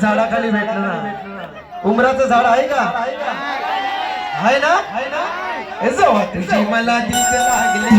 झाडाखाली भेटलं ना. उमराचं झाड आहे का? आहे ना? हे जेव्हा तुझी मला दीप लागले.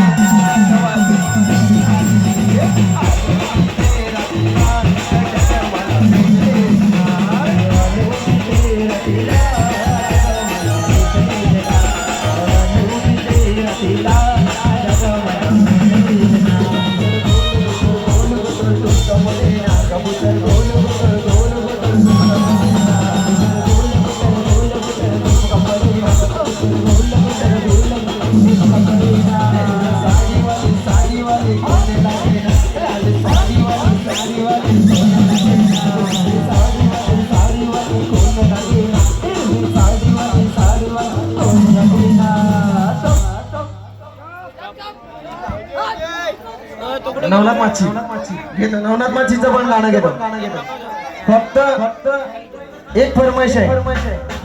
नवनाथ माची. घेतो. नवनाथ माचीचं पण गाणं घेतो. फक्त फक्त एक फरमाईश आहे.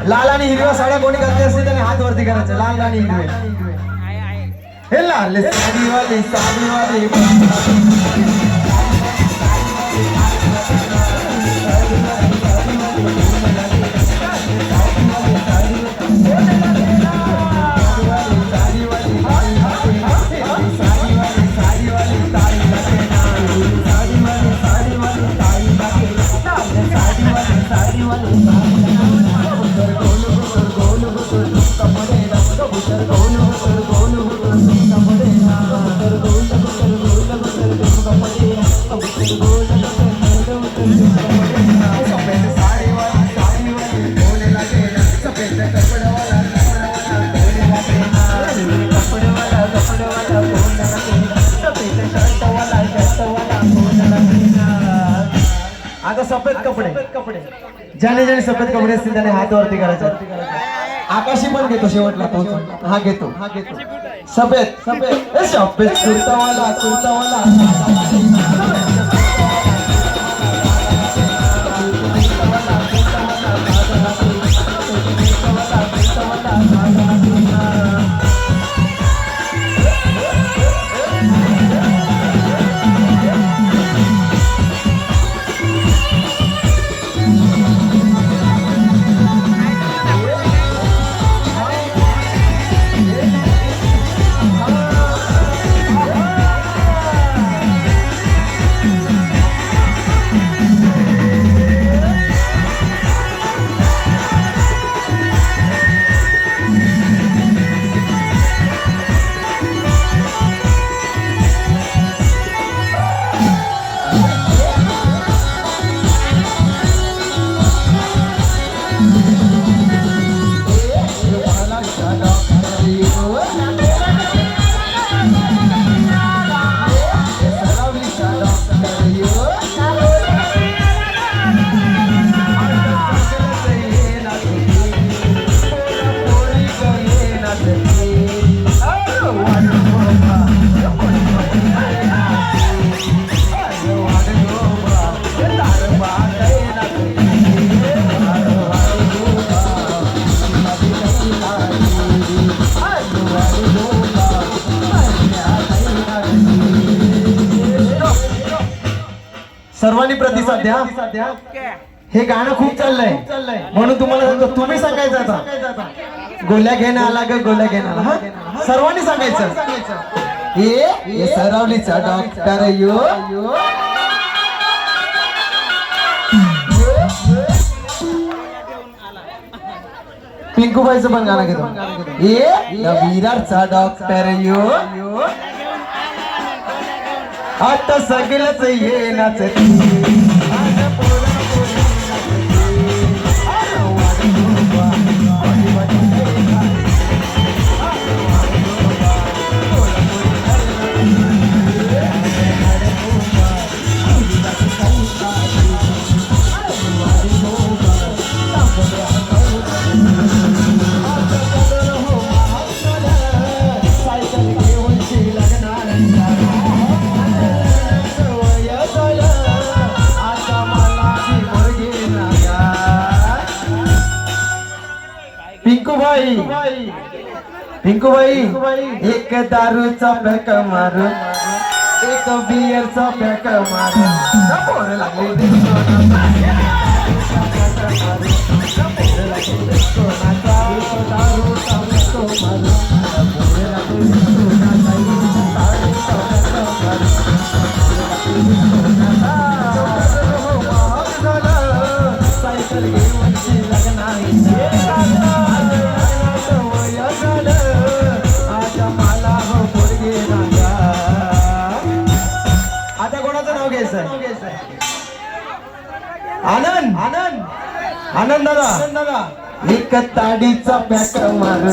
लाल आणि हिरव्या साड्या कोणी घातली असते त्याने हात वरती करायचं. लाल आणि हिरवे. हे लाल साडीवाली साडीवाली. आता सफेद कपडे. कपडे ज्याने ज्याने सफेद कपडे असतील त्याने हात वरती करायचे. आकाशी पण घेतो शेवटला तो. हा घेतो. हा घेतो सफेद. सफेद. सफेद कुर्तावाला कुर्तावाला सर्वांनी प्रतिसाद द्या. हे गाणं खूप चाललंय. म्हणून तुम्हाला सांगतो तुम्ही सांगायचं आता. गोल्या घेणं आला ग गोल्या घेणं आला. हा? सर्वांनी सांगायचं. ये ये सरावलीचा डॉक्टर यो. पिंकूबाईचं पण गाणं घेतो. ये द विरारचा डॉक्टर यो. आता सगळंच ये पिंकूबाई पिंकूबाई एक दारूचा पॅक मारून एक बियरचा पॅक मारून लागले आनंद. आनंद. आनंद दादा आनंद दादा एक ताडीचा पॅक मार